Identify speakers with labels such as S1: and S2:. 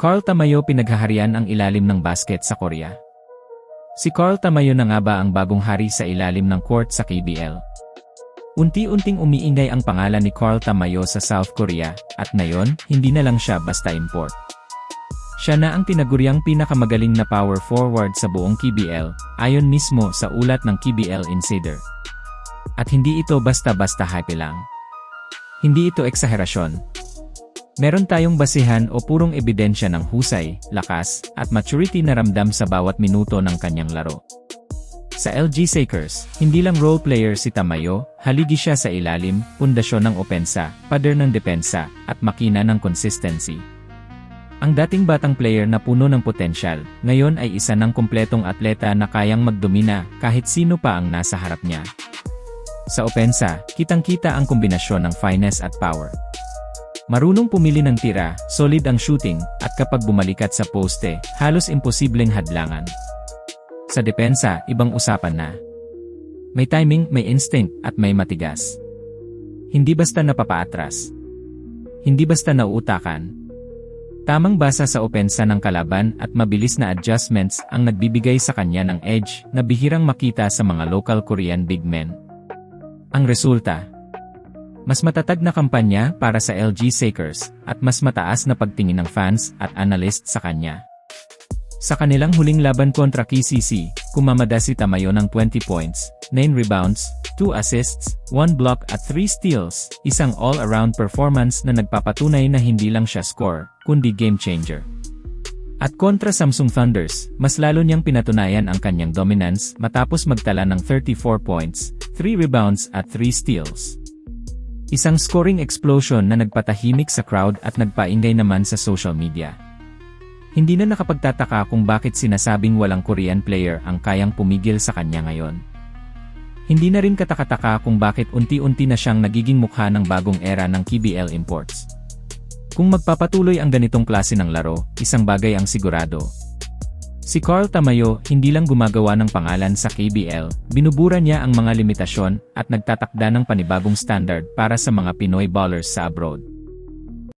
S1: Carl Tamayo pinaghaharian ang ilalim ng basket sa Korea. Si Carl Tamayo na nga ba ang bagong hari sa ilalim ng court sa KBL? Unti-unting umiingay ang pangalan ni Carl Tamayo sa South Korea, at ngayon, hindi na lang siya basta import. Siya na ang tinaguriang pinakamagaling na power forward sa buong KBL, ayon mismo sa ulat ng KBL Insider. At hindi ito basta-basta hype lang. Hindi ito eksaherasyon. Meron tayong basihan o purong ebidensya ng husay, lakas, at maturity na ramdam sa bawat minuto ng kanyang laro. Sa LG Sakers, hindi lang role player si Tamayo, haligi siya sa ilalim, pundasyon ng opensa, pader ng depensa, at makina ng consistency. Ang dating batang player na puno ng potensyal, ngayon ay isa ng kumpletong atleta na kayang magdomina kahit sino pa ang nasa harap niya. Sa opensa, kitang-kita ang kombinasyon ng finesse at power. Marunong pumili ng tira, solid ang shooting, at kapag bumalikat sa poste, halos imposibleng hadlangan. Sa depensa, ibang usapan na. May timing, may instinct, at may matigas. Hindi basta napapaatras. Hindi basta nauutakan. Tamang basa sa opensa ng kalaban at mabilis na adjustments ang nagbibigay sa kanya ng edge na bihirang makita sa mga local Korean big men. Ang resulta, mas matatag na kampanya para sa LG Sakers at mas mataas na pagtingin ng fans at analysts sa kanya. Sa kanilang huling laban kontra KCC, kumamada si Tamayo ng 20 points, 9 rebounds, 2 assists, 1 block at 3 steals, isang all-around performance na nagpapatunay na hindi lang siya score, kundi game changer. At kontra Samsung Thunders, mas lalo niyang pinatunayan ang kanyang dominance matapos magtala ng 34 points, 3 rebounds at 3 steals. Isang scoring explosion na nagpatahimik sa crowd at nagpaingay naman sa social media. Hindi na nakapagtataka kung bakit sinasabing walang Korean player ang kayang pumigil sa kanya ngayon. Hindi na rin katakataka kung bakit unti-unti na siyang nagiging mukha ng bagong era ng KBL imports. Kung magpapatuloy ang ganitong klase ng laro, isang bagay ang sigurado. Si Carl Tamayo hindi lang gumagawa ng pangalan sa KBL, binubura niya ang mga limitasyon at nagtatakda ng panibagong standard para sa mga Pinoy ballers sa abroad.